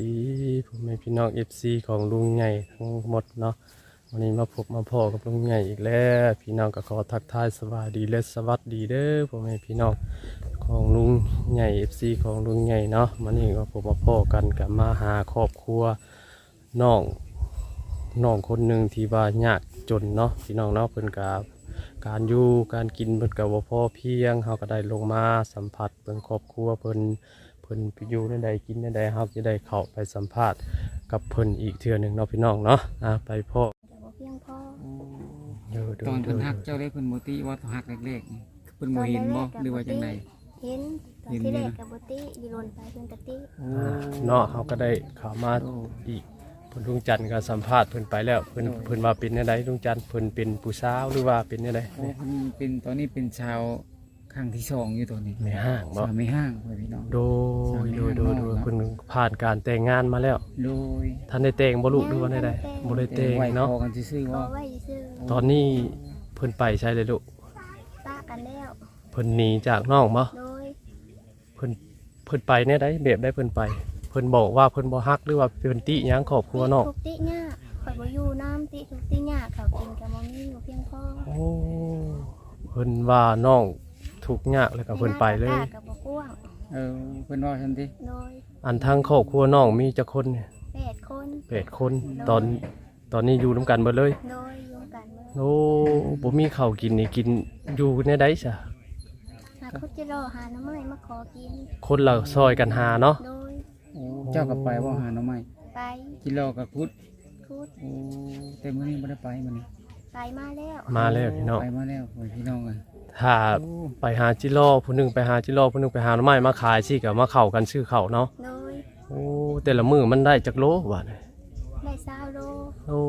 ดีผมเป็นพี่น้อง FC ของลุงใหญ่ทั้งหมดเนาะวันนี้มาพบมาพ่อกับลุงใหญ่อีกแล้ว พี่น้องก็ขอทักทายสวัสดีและสวัสดีเด้อผมเป็นพี่น้องของลุงใหญ่ FC ของลุงใหญ่เนาะวันนี้ก็ผมมาพ่อกันกับมาหาครอบครัวน้องน้องคนหนึ่งที่ว่ายากจนเนาะพี่น้องเนาะเพิ่นกับการอยู่การกินเพิ่นกับว่าพ่อเพียงเขาก็ได้ลงมาสัมผัสเพิ่นครอบครัวเพิ่น พิ่นไปอยู่ในใดกินในใดเฮาจะได้เข้าไปสัมภาษณ์กับเพิ่นอีกเทื่อหนึงเนาะพี่น้องเนาะอะไปพ่อแต่บ่เพียงพอเด้อเด้ตออนเด้เพิ่อนหักเจ้าได้เพิ่นบ่ติว่าหักเล็กๆนี่เพิ่นบ่เห็นบ่หรือว่าจังไดเห็นตอนเห็นที่อยู่แรกนะกับบ่ติอยู่โลนไปเพิ่นกะติเนาะเฮาก็ได้เข้ามาโอ้อีกเพิ่นลุงจันทร์ก็สัมภาษณ์เพิ่นไปแล้วเพิ่นโอ้เพิ่นว่าเป็นจังไดลุงจันทร์เพิ่นเป็นผู้สาวหรือว่าเป็นจังไดโอ้เพิ่นเป็นตอนนี้เป็นชาว ข้างที่สองอยู่ตัวนี้แม่ห้างบ่ สาวไม่ห้างเว้ยพี่น้อง โดยโดยโดยโดยเพิ่นผ่านการแต่งงานมาแล้ว โดยท่านได้แต่งบ่ลูกหรือว่าได้ใดบ่ได้แต่งไว้เนาะ พอกันซื่อๆก็ว่าไว้ซื่อตอนนี้เพิ่นไปใช่เลยลูก ป้ากันแล้ว เพิ่นหนีจากน้องบ่โดยเพิ่นเพิ่นไปแน่ใดแบบได้เพิ่นไป เพิ่นบอกว่าเพิ่นบ่ฮักหรือว่าเพิ่นติหยังครอบครัวน้องทุกติยากข่อยบ่อยู่น้ำติทุกติยากเขากินก็บ่มีบ่เพียงพอโอ้เพิ่นว่าน้อง ทุกข์ยากแล้วก็เพิ่นไปเลยหน้าตาก็บ่กว้างเออเพิ่นว่าซั่นติโดยอันทางครอบครัวน้องมีจักคนเนี่ยแปดคนแปดคน ตอนตอนนี้อยู่นํกันเบิดเลย โดยอยู่กันเบิดโอ้บ่มีข้าวกินนี่กินอยู่ในใดซะหากคุดจะรอหาน้ำไม้มาขอกิน คนละซอยกันหาเนาะ โดยโอ้เจ้าก็ไปบ่หาหน่อไม้ไปกินเหล้ากับพุดคุดโอ้แต่มื้อนี้บ่ได้ไปมื้อนี้ไปมาแล้วมาแล้วพี่น้องไปมาแล้วเว้ยพี่น้องเอ้ย ถ้าโอ้ไปหาจิโร่ผู้หนึงไปหาจิโร่ผู้หนึงไปหาหน่อไม้มาขายสิก็มาเข้ากันซื้อข้าวเนาะโดยโอ้แต่ละมื้อมันได้จักโลว่าเนี่ยได้ซาวโลโอ้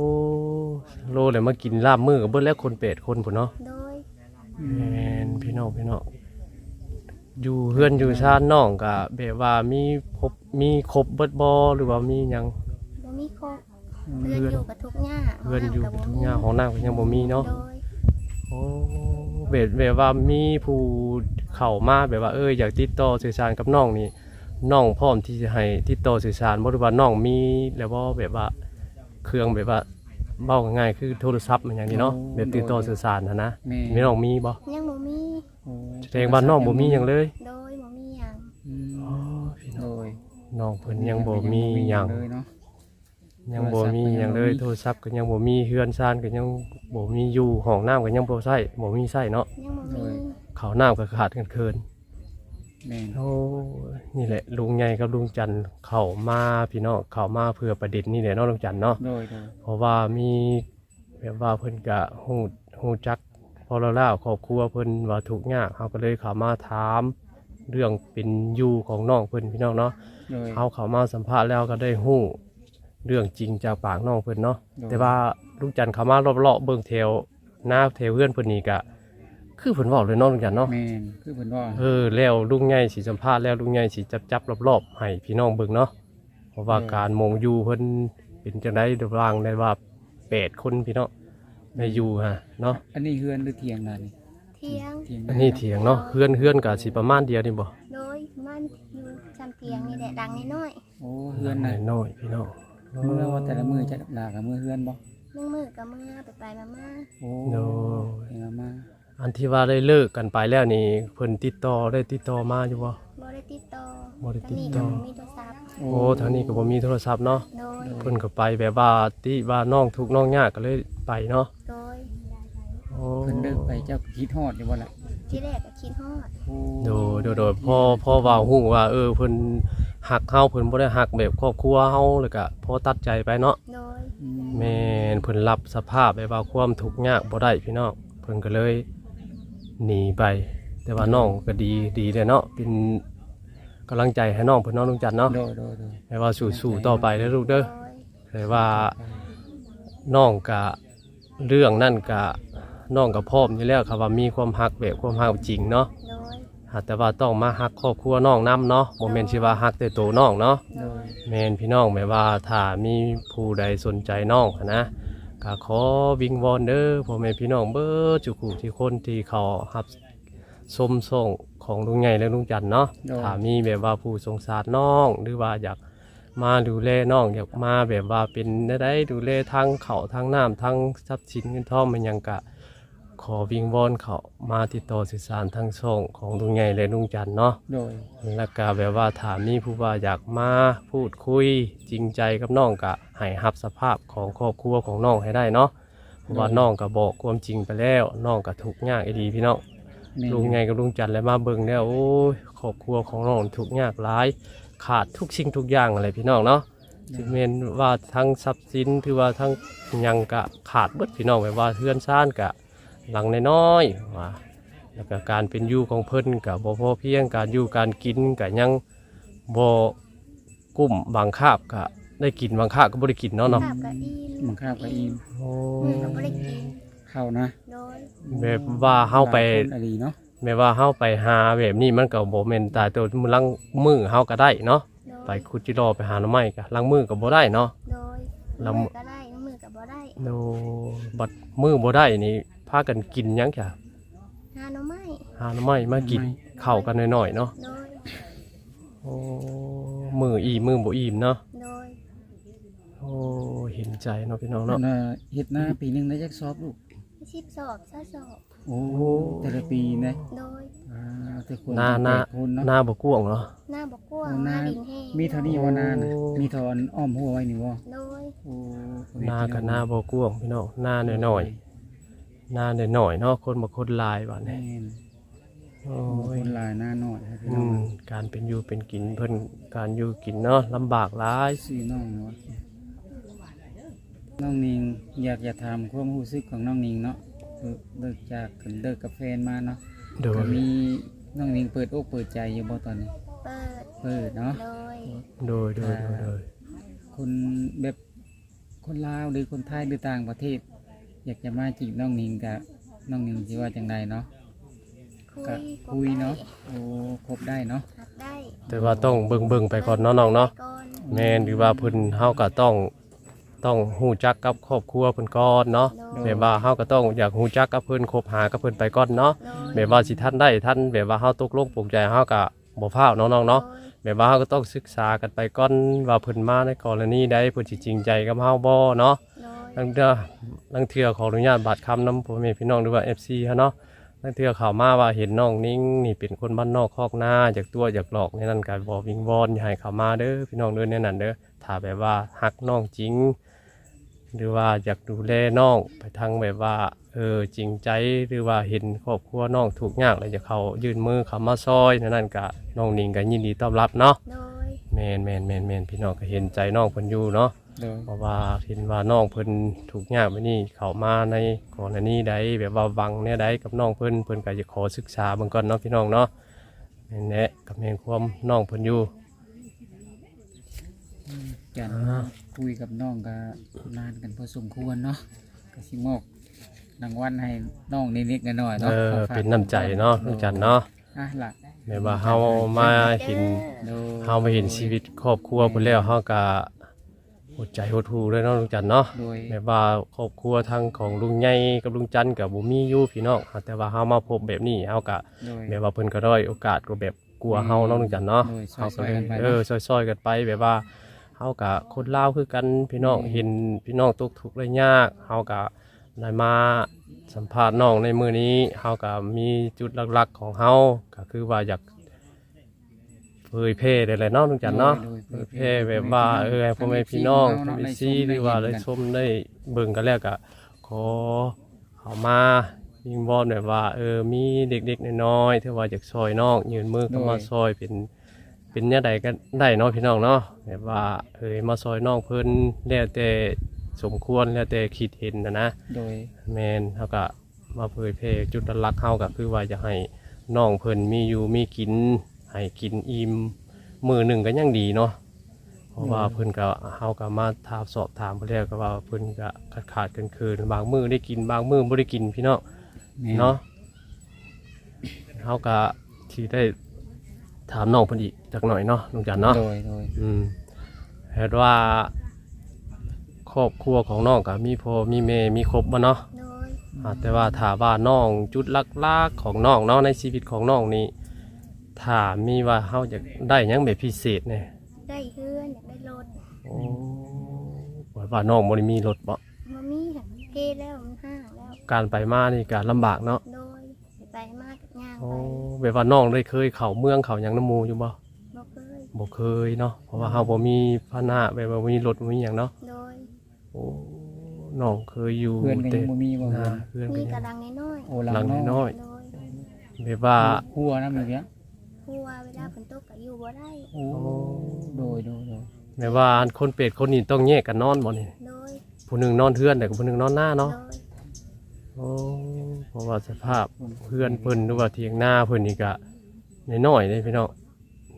โลเลยมากินลาบมื้อก็เบิดแล้วคนเป็ดคนพุ่นเนาะโดยอืแมมนพี่น้องพี่น้องอยู่เฮือนอยู่ชาติน้องกะแบบว่ามีครบมีครบเบิดบอหรือว่ามีหยังบ่มีครบเพื่อนอยู่กับทุกหญ้าเฮือนอยู่ห้งทุบ่กมีอย่างของน้ำก็ยังบ่มีเนาะโดย โอ้แบบแบบว่ามีผู้เข้ามาแบบว่าเอออยากติดต่อสื่อสารกับน้องนี่น้องพร้อมที่จะให้ติดต่อสื่อสารบ่หรือว่าน้องมีแล้วบ่แบบว่าเครื่องแบบว่าเบ้าง่ายๆคือโทรศัพท์มันอย่างนี้เนาะแบบติดต่อสื่อสารนะนะแม่ มีน้องมีบ่ยังบ่มีโอ้แสดงว่าน้องบ่มีหยังเลยโดยบ่มีหยังอืมอ๋อพี่น้องโดยน้องเพิ่นยังบ่มีหยังเลยเนาะ ยังบ่มีหยังเลยโทโทรรศัศัพพท์ท์ก็ก็ยัยังงบ่บ่มีมีเฮือนซ่านก็ยังบ่มีอยู่ห้องน้ำก็ยังบ่ใช้บ่มีใช้เนาะยังบ่มีข้าวน้ำก็ขาดกันเคินแม่นโอ้ยนี่แหละ ลุงใหญ่กับลุงจันทร์เข้ามาพี่น้องเข้ามาเพื่อประเด็นนี่แหละเนาะลุงจันทร์เนาะ โดยโดยเพราะว่ามีแบบว่าเพิ่นก็ฮู้ฮู้จักพอเราแล้วครอบครัวเพิ่นว่าทุกข์ยากเฮาก็เลยเข้ามาถาม เรื่องเป็นอยู่ของน้องเพิ่นพี่น้องเนาะโดยเขาเขามาสัมภาษณ์แล้วก็ได้หู้ เรื่องจริงจากปากน้องเพิ่นเนาะโดยแต่ว่าลุงจันทร์เขามารอบๆเบิ่งแถวหน้าแถวเพื่อนเพิ่นนี่ก็คือเพิ่นเว้าเลยเนาะลุงจันทร์เนาะแม่นคือเพิ่นว่าเออแล้วลุงใหญ่สิสัมภาษณ์แล้วลุงใหญ่สิจับจับรอบๆให้พี่น้องเบิ่งเนาะเพราะว่าการมองอยู่เพิ่นเป็นจังได๋ระวางได้ว่า8คนพี่น้องได้อยู่ฮะเนาะอันนี้เฮือนหรือเถียงล่ะนี่เที่ยงเถียงอันนี้เถียงเนาะเฮือนเฮือนก็สิประมาณเดียวนี่บ่โดยมันอยู่จำเตียงนี่แหละดังน้อยโอ้เฮือนน่ะน้อยๆพี่น้อง มื้อละว่าแต่ละมือจะลากับมือเฮือนบ่นึ่งมือกับมือไปไปมามาโอ้โดยเห็นมาอันที่ว่าได้เลิกกันไปแล้วนี่เพิ่นติดต่อได้ติดต่อมาอยู่บ่บ่ได้ติดต่อบ่ได้ติดนี่ต่ก็อบ่มีโทรศัพท์โอ้ทางนี้ก็บ่มีโทรศัพท์เนาะโดย เพิ่นก็ไปแบบว่าที่ว่าน้องทุกข์น้องยากก็เลยไปเนาะโดย โอ้เพิ่นเลิกไปเจ้าก็คิดฮอดอยู่บ่ล่ะที่แรกก็คิดฮอดโอ้โดยโดยโดยพ่อพ่อว่าฮู้ว่าเออเพิ่น หักเฮาเพิ่นบ่ได้หักแบบครอบครัวเฮาแล้วก็พอตัดใจไปเนาะโดยอืมแม่นเพิ่นรับสภาพแบบว่าความทุกข์ยากบ่ได้พี่น้องเพิ่นก็เลยหนีไป แต่ว่าน้องก็ดีดีเด้เนาะเป็นกำลังใจให้น้องเพิ่นเน้องลุงจันทร์เนาะโดยโดยโดยให้ว่าสู้ๆต่อไปเด้อลูกเด้อ โดยแต่ว่าน้องกะเรื่องนั่นกะน้องกับพ่อมอยู่แล้วครับว่ามีความฮักแบบความฮักจริงเนาะโดยหาก แต่ว่าต้องมาฮักครอบครัวน้องนํเนาะโมเมนต์ที่ว่าฮักแต่ตัวน้องเนาะโดยแมนพี่น้องหมายว่าถ้ามีผู้ใดสนใจน้องหั้นนะก็ขอวิงวอนเด้อพ่อแม่พี่น้องเบิดจุกุที่คนที่เขารับชมส่งของลุงใหญ่และลุงจันทร์เนาะโดยถ้ามีแบบว่าผู้สงสารน้องหรือว่าอยากมาดูแลน้องอยากมาแบบว่าเป็นได้ได้ดูแลทางเขาทางน้ำทางทรัพย์สินเงินทองมันหยังกะ ขอวิงวอนเขามาติดต่อสื่อสารทางช่องของลุงใหญ่และลุงจันทร์เนาะโดยแล้วก็แบบว่าถามมีผู้ว่าอยากมาพูดคุยจริงใจกับน้องกะให้รับสภาพของครอบครัวของน้องให้ได้เนาะเพราะว่าน้องก็บอกความจริงไปแล้วน้องก็ทุกข์ยากอีดีพี่น้องแม่นลุงไงกับลุงจันทร์แล้วมาเบิ่งแล้วโอ้ยครอบครัวของน้องทุกข์ยากหลาย ขาดทุกสิ่งทุกอย่างอะไรพี่น้องเนาะถึงแม้นว่าทั้งทรัพย์สินถือว่าทั้งหยังกะขาดเบิดพี่น้องแบบว่าเทือนซ่านกะ หลังน้อยๆว่าแล้วก็การเป็นอยู่ของเพิ่นกับบ่พอเพียงการอยู่การกินกะยังบ่กุ้มบางคาบกะได้กินบางคาบก็บ่ได้กินเนาะเนาะภาพก็อิ่มมันข้าวกับอีมโอ้มือก็บ่ได้กินเข้านะโดยแบบว่าเฮาไป หลยคนอดีเนาะแม้ว่าเฮาไปหาแบบนี้มันก็บ่แม่นตายตัวมือลังมือเฮาก็ได้เนาะโดยไปคุดจิรอไปหาหน่อไม้ก็ลังมือก็บ่ได้เนาะ โดยเรามือก็ได้มือก็บ่ได้โนบัดมือบ่ได้นี่ พากันกินหยังจ้ะหาหน่อไม้หาหน่อไม้มากินข้าวกันหน่อยๆเนาะโดยโอ้มืออิ่มมือบ่อิ่มเนาะโดยโอ้เห็นใจเนาะพี่น้องเนาะเนาะเฮ็ดหน้าปีหนึงได้จักสอบลูกชิบสอบซะสอบโอ้แต่ละปีนะโดยอ่าแต่คนหน้าหน้าแปดคนเนาะ หน้าบ่กว้างเนาะ หน้าบกกว้างโอ้หหน้าน้าดินแห้งมีเท่านี้ว่าหน้านะโอ้ มีเท่าอันอ้อมหัวไว้นี่บ่โดยโอ้หน้าก็หน้าบ่กว้างพี่น้องหน้าน้อยๆ หน้าน้อยๆเนาะคนบ่คนหลายบัดแม่นี้นโอ้โอ้ยคนหลายหน้าน้อยครับพี่อืน้องมการเป็นอยู่เป็นกินเพิ่นการอยู่กินเนาะลำบากหลายชื่อน้องเนาะน้องนิงอยากจะถามความรู้สึกของน้องนิงเนาะคือเลิกจากกันเลิกกับแฟนมาเนาะโดก็ยมีน้องนิงเปิดอกเปิดใจอยู่บ่ตอนนี้ เปิดเปิดเนาะ โดยโดยโดยโดยโดยคนแบบคนลาวหรือคนไทยหรือต่างประเทศ อยากจะมาจีบน้องนิงกับน้องนิงสิว่าจังไดเนาะคุยก็คุยเนาะโอ้ครบได้เนาะหักได้แต่ว่าต้องเบิ่งเบิ่งๆไปก่อนเนาะน้องเนาะก่อนแม่นหรือว่าเพิ่นเฮาก็ต้องต้องฮู้จักกับครอบครัวเพิ่นก่อนเนาะโดยแบบว่าเฮาก็ต้องอยากฮู้จักกับเพิ่นคบหากับเพิ่นไปก่อนเนาะ โดยแบบว่าสิท่านได้ท่านแบบว่าเฮาตกลงปลงใจเฮาก็บ่พลาดเนาะน้องเนาะโดยแบบว่าเฮาก็ต้องศึกษากันไปก่อนว่าเพิ่นมาในกรณีใดเพิ่นสิจริงใจกับเฮาบ่เนาะโดย ลังเทื่อลังเทื่อขออนุญาตบัตรคำน้ำพ่อแม่พี่น้องหรือว่า FC ฮะเนาะลังเทื่อข่าวมาว่าเห็นน้องนิ่งนี่เป็นคนบ้านนอกคอกหน้าจากตัวจากหลอกในนั้นการบอกวิงวอนอย่าให้เขามาเด้อพี่น้องเด้อในนั้นเด้อถ้าแบบว่าฮักน้องจริง หรือว่าอยากดูแลน้องไปทางแบบว่าเออจริงใจหรือว่าเห็นครอบครัวน้องถูกข์ยากเลยจะเขายื่นมือเขามาซอยในนั้นก็น้องนิ่งก็ยินดีต้อนรับเนาะโดย แมนแมนแมนแมนพี่น้องก็เห็นใจน้องเพิ่นอยู่เนาะ โดย เพราะว่าเห็นว่าน้องเพิ่นถูกยากไปนี่เขามาในก่อนอันนี้ใดแบบว่าวังเนี่ยใดกับน้องเพิ่นเพิ่นก็จะขอศึกษาเบิ่งก่อนเนาะพี่น้องเนาะแม่นแหละกับแม่นความน้องเพิ่นอยู่กันอ่าคุยกับน้องก็นานกันพอสมควรเนาะก็สิมอบรางวัลให้น้องนิดๆหน่อยๆเอเนาะอขฝกเป็นน้ำใจเนาะลูกจันเนาะอะล่ะแบบว่าเฮามาเห็น โดย เฮามาเห็นชีวิตครอบครัวเพิ่นแล้วเฮาก็ หัวใจหดหูเลยเนาะลูกจันเนาะโดย แบบว่าครอบครัวทางของลุงใหญ่กับลุงจันกับบ่มีอยู่พี่น้องแต่ว่าเฮามาพบแบบนี้เฮาก็โดย แบบว่าเพิ่นก็ด้อยโอกาสก็แบบกลัวเฮาเนาะลุงจันเนาะโดยเฮาก็เลยซอยๆกันไปเนาะ เออซอยๆกันไปแบบว่าเฮากับคนลาวคือกันพี่น้องอืมเห็นพี่น้องตกทุกข์ได้ยากเฮาก็ได้มาสัมภาษณ์น้องในมื้อนี้เฮาก็มีจุดหลักๆของเฮาก็คือว่าอยาก เผยแพร่ได้แหละเนาะลุงจันเนาะโดยเผยแพร่แบบว่าเออให้พ่อแม่พี่น้องเนาะทำได้ซีชมหรือว่าได้ได้เห็นชมได้เบิ่งกันแล้วก็ขอเข้ามายิงบอลแบบว่า เออมีเด็กๆน้อยๆที่ว่าอยากซอยน้องยืนมือเข้ามาซอยเป็นเป็นเนี่ยใดก็ได้เนาะพี่น้องเนาะแบบว่าเออมาซอยน้องเพิ่นแล้วแต่สมควรแล้วแต่คิดเห็นนะนะโดยแมนเขาก็มาเผยแพร่จุดหลักๆเขาก็คือว่าจะให้น้องเพิ่นมีอยู่มีกิน ให้กินอิ่มมือหนึ่งก็ยังดีเนาะเพราะว่าเพิ่นก็เฮาก็มาถามสอบถามเพิ่นแล้วก็ว่าเพิ่นก็ขาดขาดๆกันคืนบางมือได้กินบางมือบ่ได้กินพี่น้องแม่เนาะเฮาก็ที่ได้ถามน้องเพิ่นอีกจักหน่อยเนาะลุงจันเนาะโดยโดยอืมเห็นว่า ครอบครัวของน้องก็มีพ่อมีแม่มีครบบ่เนาะ โดย อ่าแต่ว่าถามว่าน้องจุดลักๆของน้องเนาะในชีวิตของน้องนี่ ถ้ามีว่าเฮาอยากได้หยังแบบพิเศษเนี่ยได้เฮือนอยากได้รถโอ้ว่าว่าน้องบ่ได้มีรถบ่บ่มีหันเกแล้วมันห้างแล้ว การไปมานี่ก็ลำบากเนาะโดยไปมากย่างโอ้ไปแบบว่าน้องได้เคยเข้าเมืองเข้าหยังน้ำหมู่อยู่บ่บ่เคยบ่เคยเนาะเพราะว่าเฮาบ่มีพาหนะแบบว่าบ่มีรถบ่มีหยังเนาะโดยโอ้น้องเคยอยู่เพื่อนก็ยังบ่มีบ่นะเพื่อนเพื่อนก็มียังกระดังน้อยโอ้หลังน้อยๆโดยๆแบบว่าหัวนะมีเพียง ผู้ว่าเวลาฝนตกก็อยู่บ่ได้ โอ้โดยโดยโดยแบบว่าคนเป็ดคนนี้ต้องแยกกันนอนบ่นี่โดย ผู้หนึงนอนเทือนแต่ผู้หนึงนอนหน้าเนาะโดยโอ้เพราะว่าสภาพเพื่อนเพิ่นหรือว่าเถียงหน้าเพิ่นนี่ก็น้อยๆเลยพี่น้อง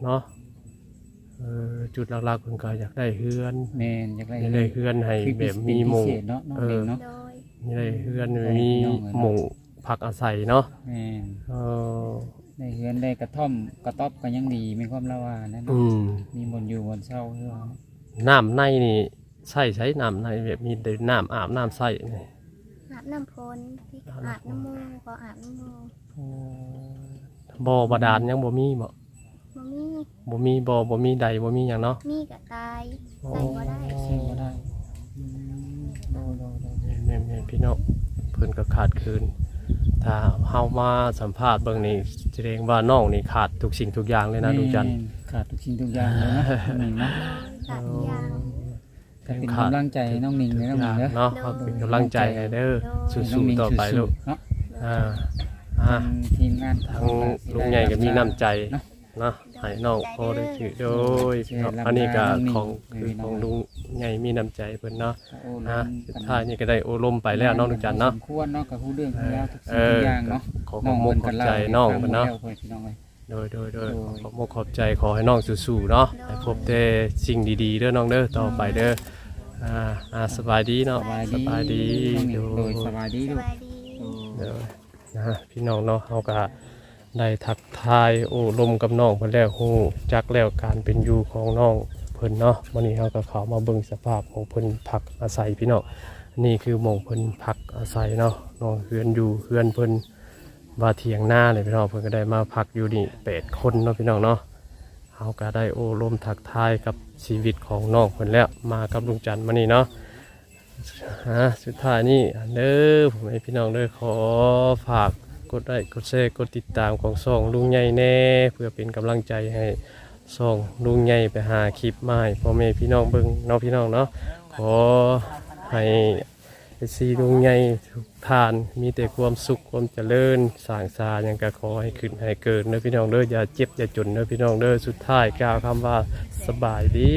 เนาะเออจุดหลักๆเพิ่นก็อยากได้เฮือนแม่นอยากได้อยากได้เฮือนให้คือแบบมีหมู่ พิเศษเนาะน้องเด็กเนาะ โดย มีได้เฮือนได้มีน้องเลยนะหมู่พักอาศัยเนาะแม่นเออ ได้เฮือนได้กระท่อมกระต๊อบก็ยังดีมีความละว่านั่นอืมมีบนอยู่บนเช่าเพื่อน้ำในนี่ใส่ใช้น้ำในแบบมีแต่น้ำอาบน้ำใส่นี่อาบน้ำพลพี่ก็อาบน้ำมูกก็อาบน้ำมูกบ่บาดาลยังบ่มีบ่บ่มีบ่มีบ่บ่มีใดบ่มีหยังเนาะมีก็ตายใส่บ่ได้เช่บ่ได้อืมโดยโดยโดยแม่นแม่นพี่น้องเพิ่นก็ขาดคืน ถ้าเฮามาสัมภาษณ์เบิ่งนี่แสดงว่าน้องนี่ขาดทุกสิ่งทุกอย่างเลยนะลุงจันทร์แม่ขาดทุกสิ่งทุกอย่างเลยนะน้องหนิงเนาะโดยขาดทุกอย่างก็เป็นกำลังใจให้น้องหนิงเลยน้องหนิงเด้อ เนาะเอาเป็นกำลังใจให้เด้อให้น้องสู้หนิงๆต่อไปลูกเนาะอ่าอ่าทางทีมงานทางลุงใหญ่ก็มีน้ำใจเนาะ เนาะ ให้น้องพอได้ถือโดยพี่น้องอันนี้ก็ของคือของลุงใหญ่มีน้ำใจเพิ่นเนาะโอ้นะลสุดกันท้ายนี่ก็ได้โอลมไปแล้วน้องลุงจันทร์เนาะสมควรเนาะกับผู้เรื่องของเราทุกเอสิ่งทุอกอย่างเนาะขอขอบมกขอบใจน้องเพิ่นเนาะเพิ่นพี่น้องเอ้ยโดยโดยโดยโดยขอบมกขอบใจขอให้น้องสู้ๆเนาะให้พบแต่สิ่งดีๆเด้อน้องเด้อต่อไปเด้ออ่าอ่าสบายดีเนาะสบายดีสบายดีน้องหนิโดงโดยยสบายดีสลูกบายดีโดยเด้อนะพี่น้องเนาะเฮาก็ ได้ทักทายโอ้ลมกับน้องเพิ่นแล้วฮู้จักแล้วการเป็นอยู่ของน้องเพิ่นเนาะวันนี้เฮาก็เข้ามาเบิ่งสภาพของเพิ่นพักอาศัยพี่น้องนี่คือหม่องเพิ่นพักอาศัยเนาะน้องเฮือนอยู่เฮือนเพิ่นว่าเถียงหน้าเลยพี่น้องเพิ่นก็ได้มาพักอยู่นี่แปดคนเนาะพี่น้องเนาะเฮาก็ได้โอ้ลมทักทายกับชีวิตของน้องเพิ่นแล้วมากับลุงจันทร์มานี่เนาะฮะสุดท้ายนี่เด้อผมให้พี่น้องเด้อขอฝาก กดไลค์กดแชร์กดติดตามของซองลุงใหญ่แน่ เพื่อเป็นกำลังใจให้ซองลุงใหญ่ไปหาคลิปมาให้พ่อแม่พี่น้องเบิ่งเนาะพี่น้องเนาะขอให้ซีลุงใหญ่ทุกท่านมีแต่ความสุขความเจริญสร้างสาอย่างก็ขอให้ขึ้นให้เกิดเด้อพี่น้องเด้ออย่าเจ็บอย่าจนเด้อพี่น้องเด้อสุดท้ายกล่าวคำว่าสบายดี